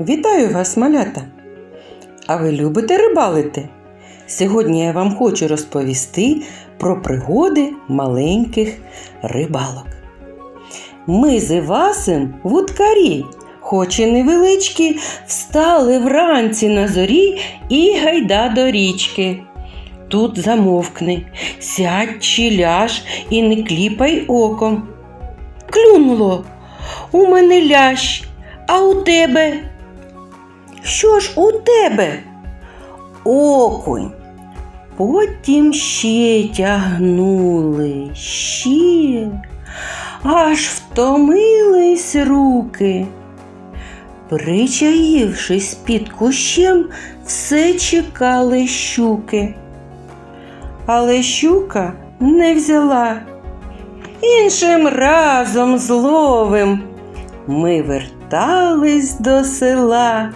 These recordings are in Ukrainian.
Вітаю вас, малята! А ви любите рибалити? Сьогодні я вам хочу розповісти про пригоди маленьких рибалок. Ми з Івасем вудкарі, хоч і невеличкі, встали вранці на зорі і гайда до річки. Тут замовкни, сядь чи ляж і не кліпай оком. Клюнуло, у мене лящ, а у тебе? Що ж у тебе? Окунь. Потім ще тягнули, ще, аж втомились руки. Причаївшись під кущем, все чекали щуки. Але щука не взяла. Іншим разом зловим. Ми вертались до села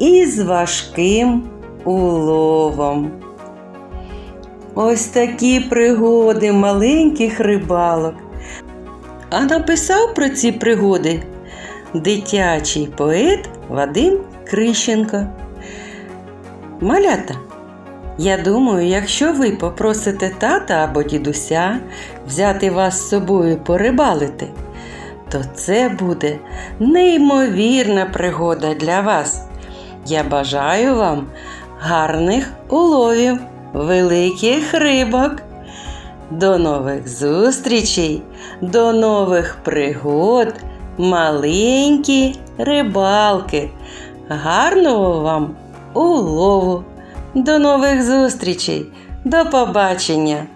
із важким уловом. Ось такі пригоди маленьких рибалок. А написав про ці пригоди дитячий поет Вадим Крищенко. Малята. Я думаю, якщо ви попросите тата або дідуся взяти вас з собою порибалити, то це буде неймовірна пригода для вас. Я бажаю вам гарних уловів, великих рибок. До нових зустрічей, до нових пригод, маленькі рибалки. Гарного вам улову! До нових зустрічей! До побачення!